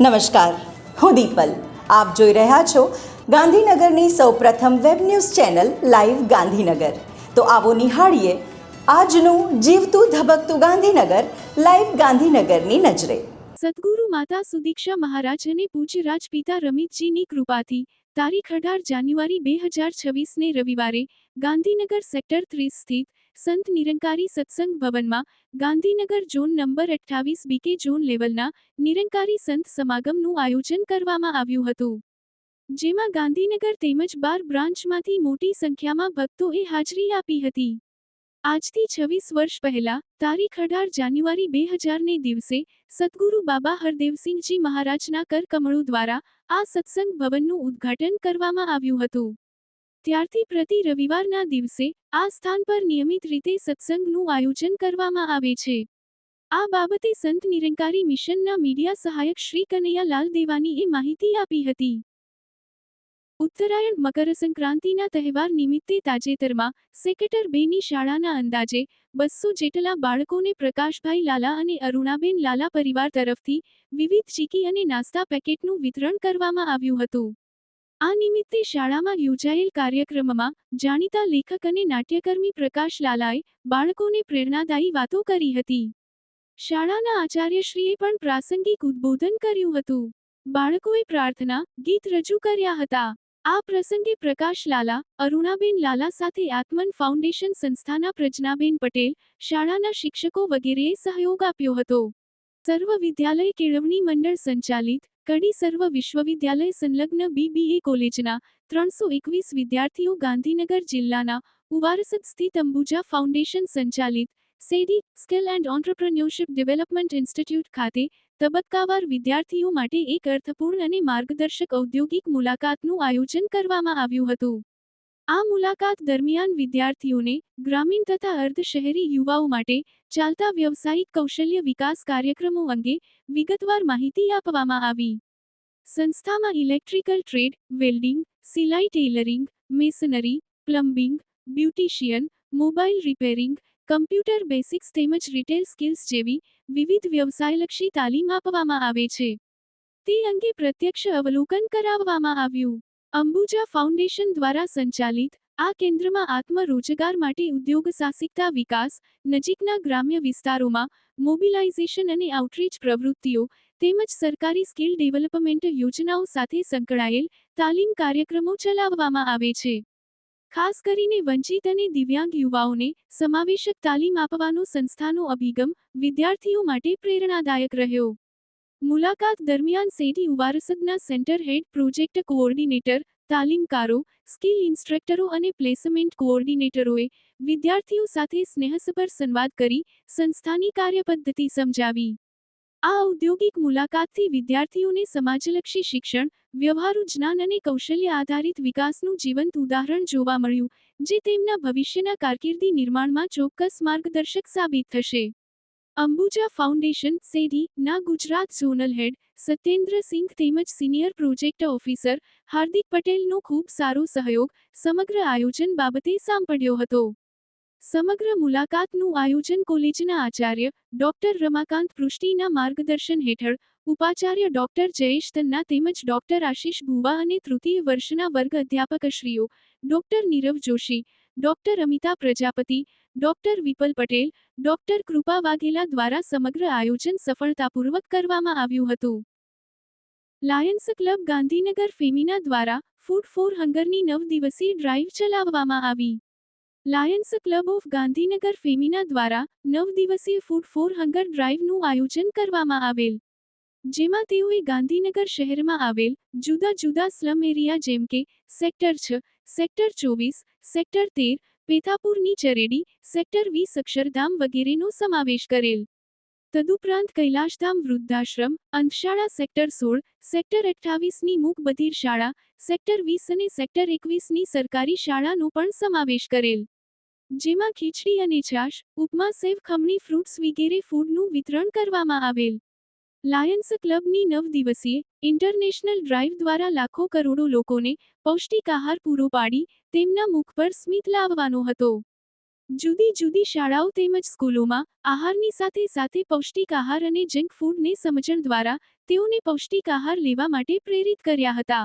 નમસ્કાર. હું દીપલ. આપ જોઈ રહ્યા છો ગાંધીનગરની સૌપ્રથમ web news channel live Gandhinagar. તો આવો નિહાળીએ આજનું જીવતું ધબકતું ગાંધીનગર લાઈવ ગાંધીનગરની નજરે. સદગુરુ માતા સુદીક્ષા મહારાજ અને પૂજ્ય રાજપિતા રમિતજીની કૃપાથી તારીખ અઢાર જાન્યુઆરી બે હજાર છવ્વીસને રવિવારે ગાંધીનગર સેક્ટર ત્રીસ સ્થિત સંત નિરંકારી સત્સંગ ભવનમાં ગાંધીનગર ઝોન નંબર અઠ્ઠાવીસ બીકે ઝોન લેવલના નિરંકારી સંત સમાગમનું આયોજન કરવામાં આવ્યું હતું. જેમાં ગાંધીનગર તેમજ બાર બ્રાન્ચમાંથી મોટી સંખ્યામાં ભક્તોએ હાજરી આપી હતી. આજથી છવ્વીસ વર્ષ પહેલા તારીખ અઢાર જાન્યુઆરી બે હજારને દિવસે સદગુરુ બાબા હરદેવસિંહજી મહારાજના કરકમળો દ્વારા આ સત્સંગ ભવનનું ઉદ્ઘાટન કરવામાં આવ્યું હતું. ત્યારથી પ્રતિ રવિવારના દિવસે આ સ્થાન પર નિયમિત રીતે સત્સંગનું આયોજન કરવામાં આવે છે. આ બાબતે સંત નિરંકારી મિશનના મીડિયા સહાયક શ્રી કનૈયાલાલ દેવાનીએ માહિતી આપી હતી. ઉત્તરાયણ મકર સંક્રાંતિના તહેવાર નિમિત્તે તાજેતરમાં સેક્ટર બેની શાળાના અંદાજે બસો જેટલા બાળકોને પ્રકાશભાઈ લાલા અને અરુણાબેન લાલા પરિવાર તરફથી વિવિધ ચીકી અને નાસ્તા પેકેટનું વિતરણ કરવામાં આવ્યું હતું. આ નિમિત્તે શાળામાં યોજાયેલ કાર્યક્રમમાં જાણીતા લેખક અને નાટ્યકર્મી પ્રકાશ લાલાએ બાળકોને પ્રેરણાદાયી વાતો કરી હતી. શાળાના આચાર્યશ્રીએ પણ પ્રાસંગિક ઉદ્બોધન કર્યું હતું. બાળકોએ પ્રાર્થના, ગીત રજૂ કર્યા હતા. આ પ્રસંગે પ્રકાશ લાલા, અરુણાબેન લાલા સાથે આત્મન ફાઉન્ડેશન સંસ્થાના પ્રજ્ઞાબેન પટેલ, શાળાના શિક્ષકો વગેરેએ સહયોગ આપ્યો હતો. સર્વ વિદ્યાલય કેળવણી મંડળ સંચાલિત, કડી સર્વ વિશ્વવિદ્યાલય સંલગ્ન બીબીએ કોલેજના ત્રણસો એકવીસ વિદ્યાર્થીઓ ગાંધીનગર જિલ્લાના ઉવારસદ સ્થિત અંબુજા ફાઉન્ડેશન સંચાલિત, SEDI, skill and entrepreneurship development institute ખાતે તબક્કાવાર વિદ્યાર્થીઓ માટે એક અર્થપૂર્ણ અને માર્ગદર્શક ઔદ્યોગિક મુલાકાતનું આયોજન કરવામાં આવ્યું હતું. આ મુલાકાત દરમિયાન વિદ્યાર્થીઓને ગ્રામીણ તથા અર્ધ શહેરી યુવાઓ માટે ચાલતા વ્યવસાયિક કૌશલ્ય વિકાસ કાર્યક્રમો અંગે વિગતવાર માહિતી આપવામાં આવી. સંસ્થામાં ઇલેક્ટ્રિકલ ટ્રેડ, વેલ્ડિંગ, સિલાઈ tailoring, masonry, plumbing, beautician mobile repairing computer basics તેમજ રિટેલ સ્કિલ્સ જેવી વિવિધ વ્યવસાયલક્ષી તાલીમ આપવામાં આવે છે. તે અંગે પ્રત્યક્ષ અવલોકન કરાવવામાં આવ્યું. અંબુજા ફાઉન્ડેશન દ્વારા સંચાલિત આ કેન્દ્રમાં આત્મરોજગાર માટે ઉદ્યોગ સાહસિકતા વિકાસ નજીકના ગ્રામ્ય વિસ્તારોમાં મોબિલાઇઝેશન અને આઉટરીચ પ્રવૃત્તિઓ તેમજ સરકારી સ્કિલ ડેવલપમેન્ટ યોજનાઓ સાથે સંકળાયેલ તાલીમ કાર્યક્રમો ચલાવવામાં આવે છે. ખાસ કરીને વંચિત અને દિવ્યાંગ યુવાઓને સમાવેશક તાલીમ આપવાનો સંસ્થાનો અભિગમ વિદ્યાર્થીઓ માટે પ્રેરણાદાયક રહ્યો. મુલાકાત દરમિયાન સેડી ઉવારસદના સેન્ટર હેડ પ્રોજેક્ટ કોઓર્ડિનેટર, તાલીમકારો, સ્કિલ ઇન્સ્ટ્રક્ટરો અને પ્લેસમેન્ટ કોઓર્ડિનેટરોએ વિદ્યાર્થીઓ સાથે સ્નેહસભર સંવાદ કરી સંસ્થાની કાર્યપદ્ધતિ સમજાવી. આ ઔદ્યોગિક મુલાકાતથી વિદ્યાર્થીઓને સમાજલક્ષી શિક્ષણ, વ્યવહારુ જ્ઞાન અને કૌશલ્ય આધારિત વિકાસનું જીવંત ઉદાહરણ જોવા મળ્યું, જે તેમના ભવિષ્યના કારકિર્દી નિર્માણમાં ચોક્કસ માર્ગદર્શક સાબિત થશે. અંબુજા ફાઉન્ડેશન, સેડી, ના ગુજરાત ઝોનલ હેડ, સત્યેન્દ્ર સિંઘ તેમજ સિનિયર પ્રોજેક્ટ ઓફિસર, હાર્દિક પટેલનો ખૂબ સારો સહયોગ, સમગ્ર આયોજન બાબતે સાંપડ્યો હતો. સમગ્ર મુલાકાતનું આયોજન કોલેજના આચાર્ય ડોક્ટર રમાકાંત પૃષ્ટિના માર્ગદર્શન હેઠળ ઉપાચાર્ય ડોક્ટર જયેશ તન્ના તેમજ ડોક્ટર આશીષ ભુવા અને તૃતીય વર્ષના વર્ગ અધ્યાપકશ્રીઓ, doctor Nirav Joshi, doctor Amita Prajapati, doctor Vipal Patel, doctor Krupa Vaghela દ્વારા સમગ્ર આયોજન સફળતાપૂર્વક કરવામાં આવ્યું હતું. લાયન્સ ક્લબ ગાંધીનગર ફેમિના દ્વારા ફૂડ ફોર હંગરની નવ દિવસીય ડ્રાઈવ ચલાવવામાં આવી. Lions Club of Gandhinagar Femina દ્વારા નવ દિવસીય ફૂડ ફોર હંગર ડ્રાઈવનું આયોજન કરવામાં આવેલ, જેમાં તેઓએ ગાંધીનગર શહેરમાં આવેલ જુદા જુદા સ્લમ એરિયા જેમ કે સેક્ટર છ, સેક્ટર ચોવીસ, સેક્ટર તેર, પેથાપુરની ચરેડી, સેક્ટર વીસ અક્ષરધામ વગેરેનો સમાવેશ કરેલ. તદુપરાંત કૈલાશધામ વૃદ્ધાશ્રમ, અંધશાળા સેક્ટર સોળ, સેક્ટર અઠ્ઠાવીસની મૂક બધિર શાળા, સેક્ટર વીસ અને સેક્ટર એકવીસની સરકારી શાળાનો પણ સમાવેશ કરેલ. જેમાં ખીચડી અને છાશ, ઉપમા સેવ ખમણી ફ્રૂટ્સ વગેરે ફૂડનું વિતરણ કરવામાં આવેલ. લાયન્સ ક્લબની નવ દિવસીય ઇન્ટરનેશનલ ડ્રાઈવ દ્વારા લાખો કરોડો લોકોને પૌષ્ટિક આહાર પૂરો પાડી તેમના મુખ પર સ્મિત લાવવાનો હતો. જુદી જુદી શાળાઓ તેમજ સ્કૂલોમાં આહારની સાથે સાથે પૌષ્ટિક આહાર અને જંક ફૂડને સમજણ દ્વારા તેઓને પૌષ્ટિક આહાર લેવા માટે પ્રેરિત કર્યા હતા.